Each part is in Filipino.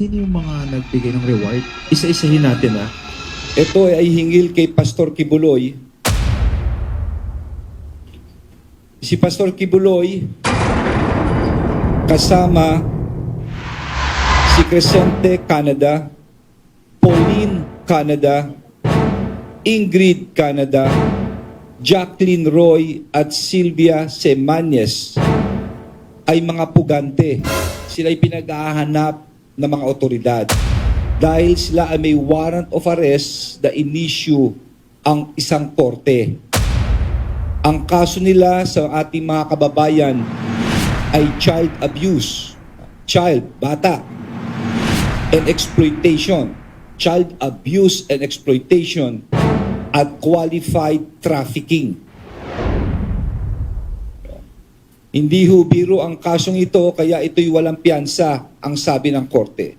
Sino yung mga nagbigay ng reward? Isa-isahin natin ah. Ito ay hingil kay Pastor Kibuloy. Si Pastor Kibuloy kasama si Crescente Canada, Pauline Canada, Ingrid Canada, Jacqueline Roy at Sylvia Semanes ay mga pugante. Sila ay pinaghahanap ng mga otoridad dahil sila ay may warrant of arrest na inisyu ang isang korte. Ang kaso nila sa ating mga kababayan ay child abuse, child, bata, and exploitation, child abuse and exploitation, at qualified trafficking. Hindi ho biro ang kasong ito, kaya ito'y walang piyansa, ang sabi ng korte.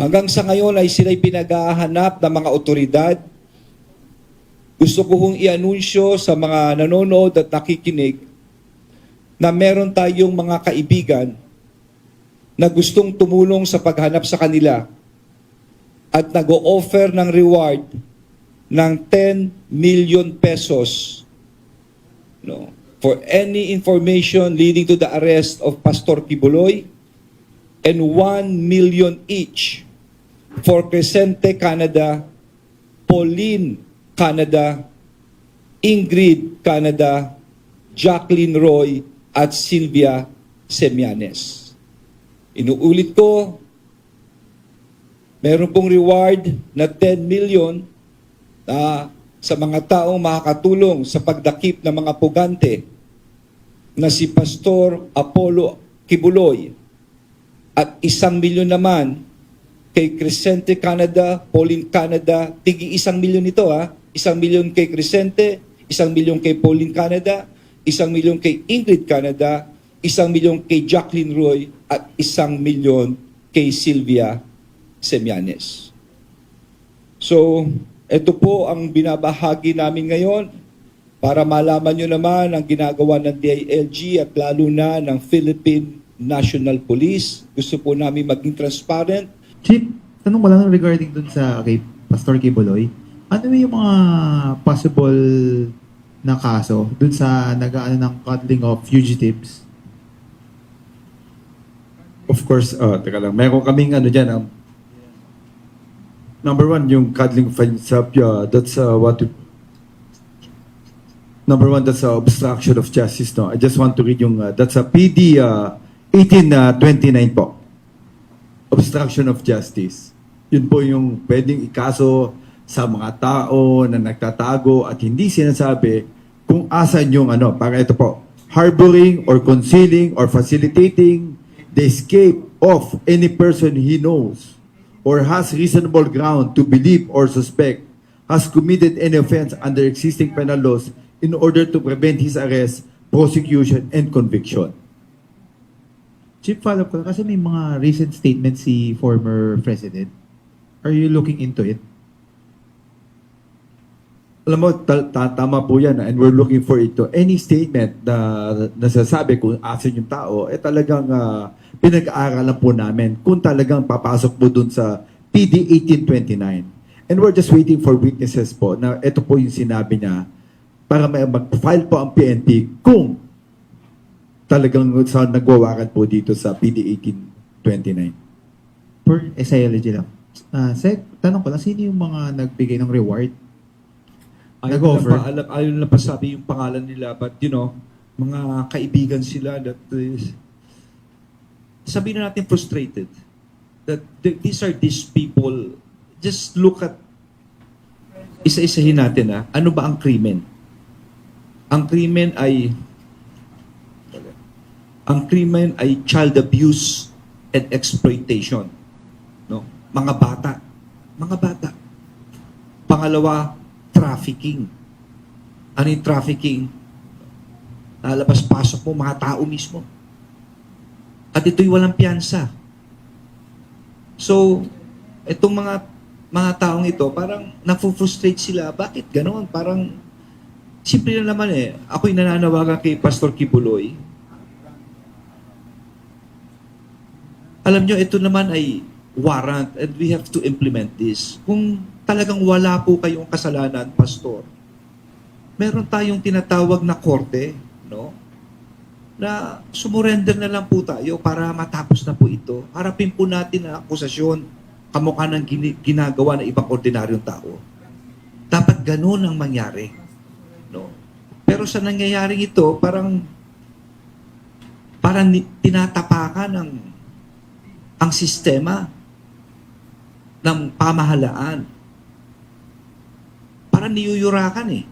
Hanggang sa ngayon ay sila'y pinaghahanap ng mga otoridad. Gusto ko hong i-anunsyo sa mga nanonood at nakikinig na meron tayong mga kaibigan na gustong tumulong sa paghanap sa kanila at nag-o-offer ng reward ng 10 million pesos no, for any information leading to the arrest of Pastor Kibuloy and 1 million each for Crescente Canada, Pauline Canada, Ingrid Canada, Jacqueline Roy, at Sylvia Semianes. Inuulit ko, meron pong reward na 10 million na sa mga taong makakatulong sa pagdakip ng mga pugante na si Pastor Apollo Kibuloy at isang milyon naman kay Crescente Canada, Pauline Canada, tigi isang milyon ito ha, isang milyon kay Crescente, isang milyon kay Pauline Canada, isang milyon kay Ingrid Canada, isang milyon kay Jacqueline Roy, at isang milyon kay Sylvia Semianes. So, ito po ang binabahagi namin ngayon para malaman nyo naman ang ginagawa ng DILG at lalo na ng Philippine National Police. Gusto po namin maging transparent. Chief, tanong ko lang regarding dun sa kay Pastor Kibuloy. Ano yung mga possible na kaso dun sa nag-ano ng cuddling of fugitives? Of course, uh, teka lang, meron kaming ano dyan, um, number one, yung cuddling of Sapia, that's uh, what, we- number one, that's uh, obstruction of justice, no? I just want to read yung, uh, that's a PD uh, 1829 po. Obstruction of justice. Yun po yung pwedeng ikaso sa mga tao na nagtatago at hindi sinasabi kung asan yung ano, para ito po, harboring or concealing or facilitating the escape of any person he knows or has reasonable ground to believe or suspect has committed any offense under existing penal laws in order to prevent his arrest, prosecution, and conviction. Chief, follow up ko kasi may mga recent statements si former president. Are you looking into it? Alam mo, ta- ta- tama po yan and we're looking for it to. Any statement na nasasabi kung asan yung tao, eh talagang ah, pinag-aaralan po namin kung talagang papasok po dun sa PD 1829. And we're just waiting for witnesses po na ito po yung sinabi niya para mag-file po ang PNP kung talagang sa nagwawakan po dito sa PD 1829. For SILG lang. Ah, Sec, tanong ko lang, sino yung mga nagbigay ng reward? Ayaw Nag-offer. na pa, alam, ayaw na pa sabi yung pangalan nila, but you know, mga kaibigan sila that is, sabihin na natin frustrated. That th- these are these people, just look at, isa-isahin natin ah, ano ba ang krimen? Ang krimen ay, ang krimen ay child abuse and exploitation. No? Mga bata. Mga bata. Pangalawa, trafficking. Ano yung trafficking? Lalabas-pasok mo, mga tao mismo. At ito'y walang piyansa. So, itong mga mga taong ito, parang nafu-frustrate sila. Bakit ganoon? Parang, simple na naman eh. Ako'y nananawagan kay Pastor Kibuloy. Alam nyo, ito naman ay warrant and we have to implement this. Kung talagang wala po kayong kasalanan, pastor, meron tayong tinatawag na korte, no? Na sumurrender na lang po tayo para matapos na po ito. Harapin po natin ang akusasyon kamukha ng ginagawa ng ibang ordinaryong tao. Dapat ganun ang mangyari. No? Pero sa nangyayaring ito, parang parang tinatapakan ng ang sistema ng pamahalaan. Parang niyuyurakan eh.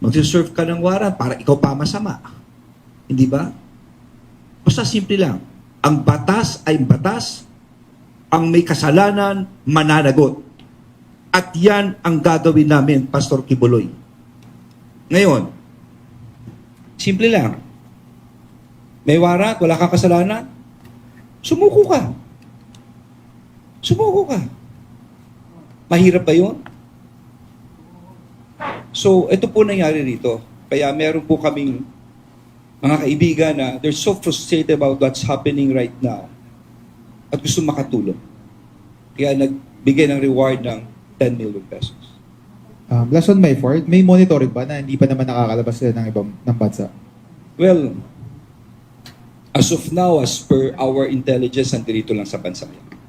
Mag-serve ka ng warrant para ikaw pa masama. Hindi ba? Basta simple lang. Ang batas ay batas. Ang may kasalanan, mananagot. At yan ang gagawin namin, Pastor Kibuloy. Ngayon, simple lang. May warrant, wala kang kasalanan, sumuko ka. Sumuko ka. Mahirap ba yun? So, ito po nangyari rito. Kaya meron po kaming mga kaibigan na they're so frustrated about what's happening right now at gusto makatulong. Kaya nagbigay ng reward ng 10 million pesos. Um, last on my part, may monitoring ba na hindi pa naman nakakalabas sila ng ibang ng bansa? Well, as of now, as per our intelligence, nandito lang sa bansa yan.